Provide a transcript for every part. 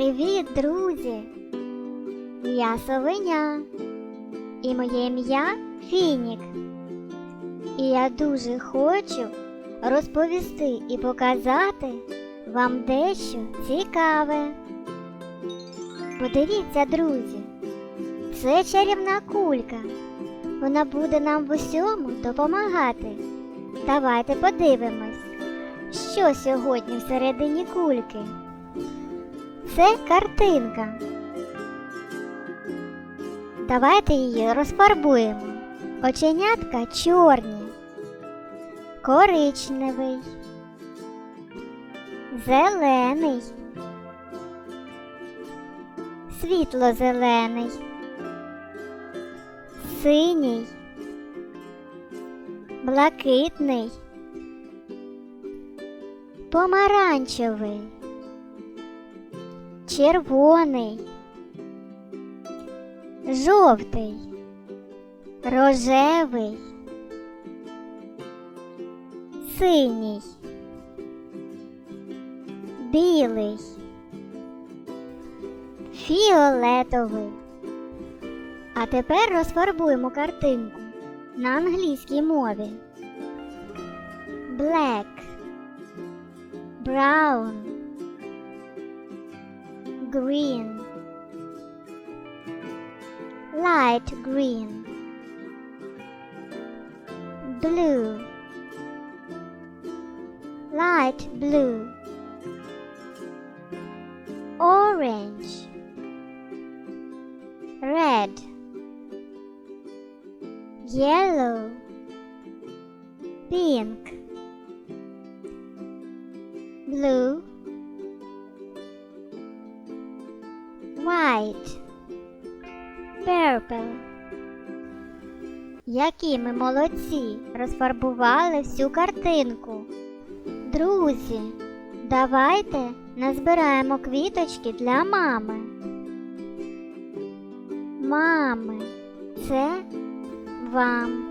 Привіт, друзі! Я совеня, і моє ім'я Фінік. І я дуже хочу розповісти і показати вам дещо цікаве. Подивіться, друзі, це чарівна кулька. Вона буде нам в усьому допомагати. Давайте подивимось, що сьогодні всередині кульки. Це картинка. Давайте її розфарбуємо. Оченятка чорні, коричневий, зелений, світло-зелений, синій, блакитний, помаранчевий червоний, жовтий, рожевий, синій, білий, фіолетовий. А тепер розфарбуємо картинку на англійській мові. Black, brown, green, light green, blue, light blue, orange, red, yellow, pink, blue, white, purple. Які ми молодці розфарбували всю картинку. Друзі, давайте назбираємо квіточки для мами. Мами, це вам.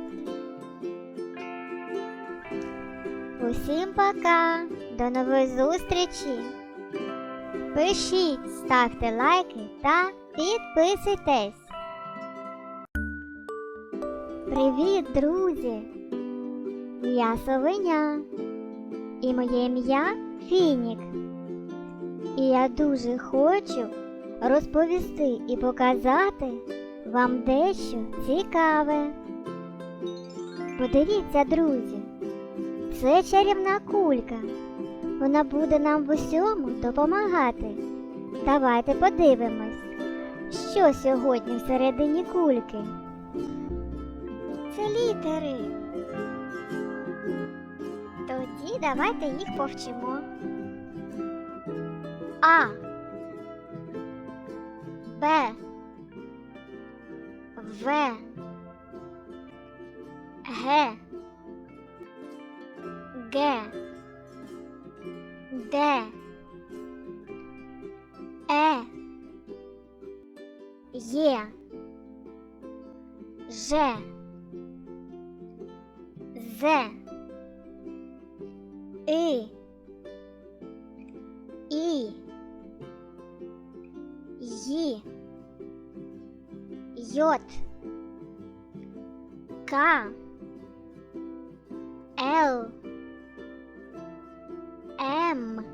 Усім пока, до нової зустрічі! Пишіть, ставте лайки та підписуйтесь. Привіт, друзі! Я совеня, і моє ім'я Фінік. І я дуже хочу розповісти і показати вам дещо цікаве. Подивіться, друзі, це чарівна кулька. Вона буде нам в усьому допомагати. Давайте подивимось, що сьогодні всередині кульки. Це літери. Тоді давайте їх повчимо. А. Б. В. Г. Г. Д. Е. Є. Ж. З. И. І. Ї. Йот. К. Л. М.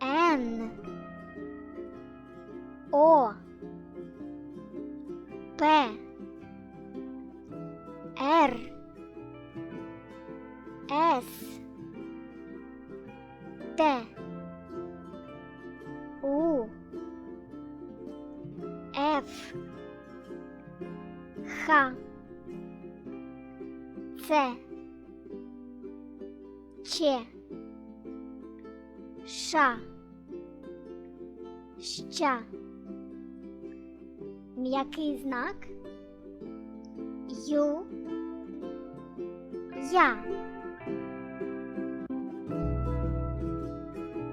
Н. О. П. Р. С. Т. У. Ф. Х. Ц. Ч. Ша. Ща. М'який знак. Ю. Я.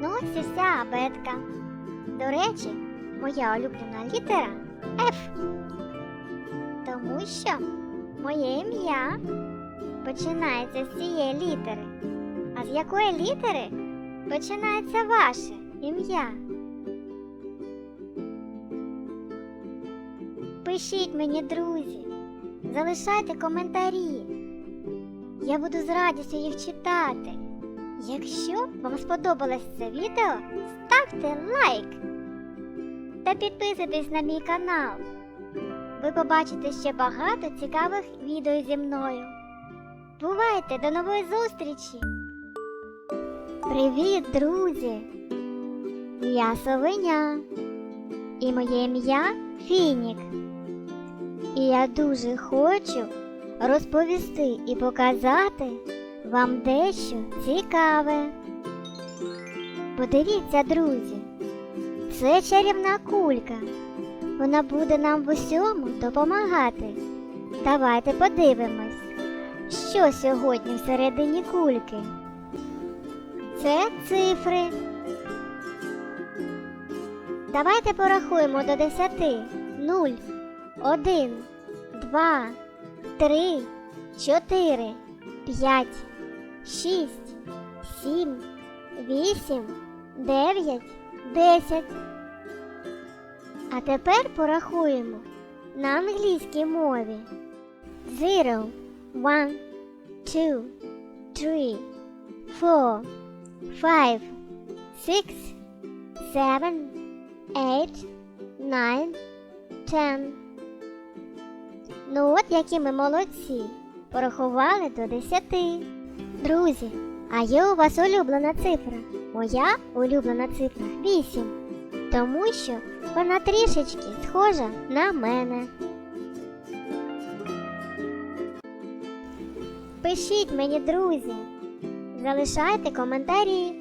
Ну ось і вся абетка. До речі, моя улюблена літера F. Тому що моє ім'я починається з цієї літери. А з якої літери починається ваше ім'я. Пишіть мені, друзі, залишайте коментарі. Я буду з радістю їх читати. Якщо вам сподобалось це відео, ставте лайк та підписуйтесь на мій канал. Ви побачите ще багато цікавих відео зі мною. Бувайте, до нової зустрічі! Привіт, друзі! Я Совеня і моє ім'я Фінік. І я дуже хочу розповісти і показати вам дещо цікаве. Подивіться, друзі, це чарівна кулька. Вона буде нам в усьому допомагати. Давайте подивимось, що сьогодні всередині кульки. Це цифри. Давайте порахуємо до десяти. Нуль, один, два, три, чотири, п'ять, шість, сім, вісім, дев'ять, десять. А тепер порахуємо на англійській мові. Zero, one, two, three, four, five, six, seven, eight, nine, ten. Ну от які ми молодці. Порахували до десяти. Друзі, а є у вас улюблена цифра? Моя улюблена цифра вісім. Тому що вона трішечки схожа на мене. Пишіть мені, друзі, залишайте коментарі.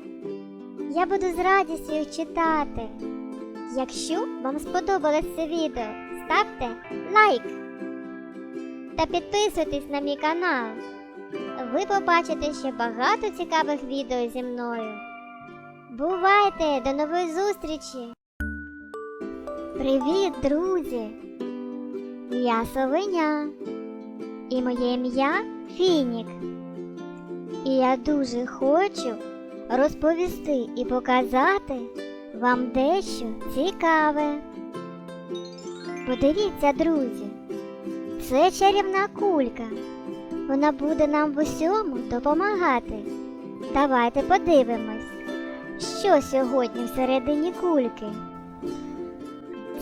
Я буду з радістю їх читати. Якщо вам сподобалось це відео, ставте лайк та підписуйтесь на мій канал. Ви побачите ще багато цікавих відео зі мною. Бувайте! До нової зустрічі! Привіт, друзі! Я Совеня і моє ім'я Фінік. І я дуже хочу розповісти і показати вам дещо цікаве. Подивіться, друзі, це чарівна кулька. Вона буде нам в усьому допомагати. Давайте подивимось, що сьогодні всередині кульки.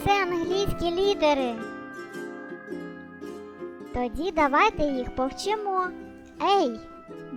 Це англійські літери. Тоді давайте їх повчимо. A,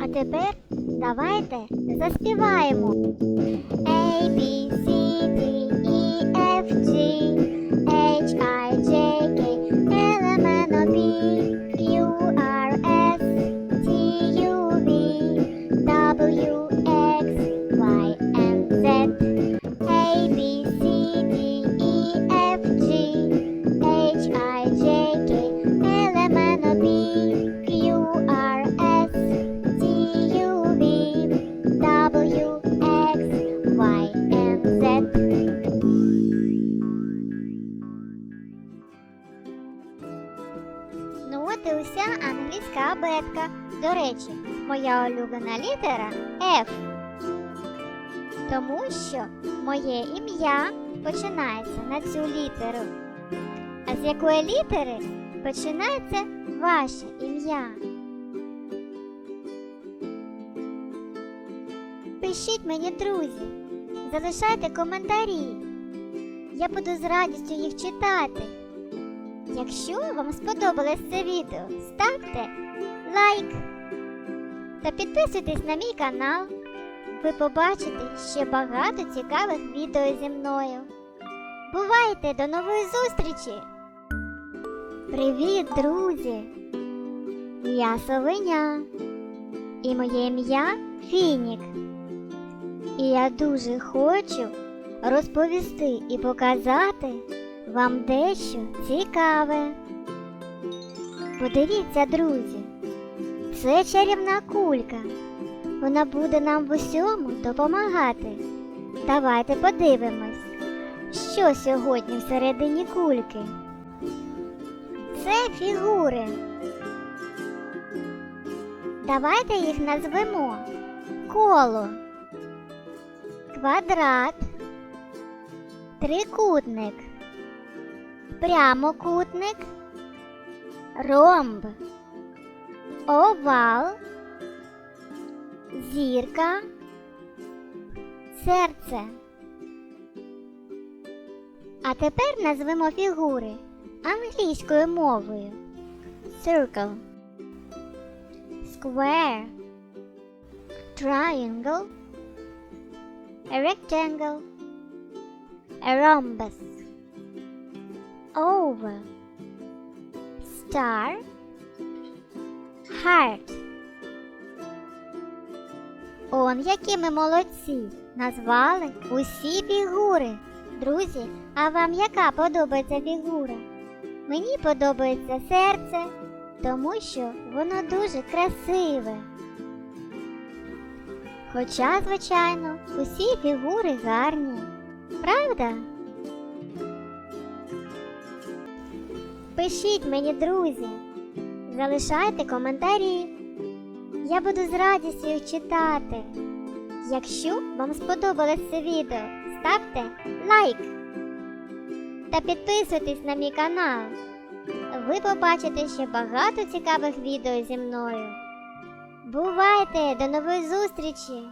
А тепер давайте заспіваємо. A, B, C, D, E, F, G, H, I, J, K, L, M, N, O, P, улюблена літера F. Тому що моє ім'я починається на цю літеру. А з якої літери починається ваше ім'я? Пишіть мені, друзі, залишайте коментарі. Я буду з радістю їх читати. Якщо вам сподобалось це відео, ставте лайк та підписуйтесь на мій канал. Ви побачите ще багато цікавих відео зі мною. Бувайте до нової зустрічі! Привіт, друзі! Я Совеня і моє ім'я Фінік. І я дуже хочу розповісти і показати вам дещо цікаве. Подивіться, друзі, це чарівна кулька. Вона буде нам в усьому допомагати. Давайте подивимось, що сьогодні всередині кульки. Це фігури. Давайте їх назвемо коло, квадрат, трикутник, прямокутник, ромб, овал, зірка, серце. А тепер назвемо фігури англійською мовою. Circle, square, triangle, a rectangle, a rhombus, oval, star, heart. Он які ми молодці! Назвали усі фігури. Друзі, а вам яка подобається фігура? Мені подобається серце, тому що воно дуже красиве. Хоча, звичайно, усі фігури гарні, правда? Пишіть мені, друзі, залишайте коментарі. Я буду з радістю їх читати. Якщо вам сподобалось це відео, ставте лайк та підписуйтесь на мій канал. Ви побачите ще багато цікавих відео зі мною. Бувайте! До нової зустрічі!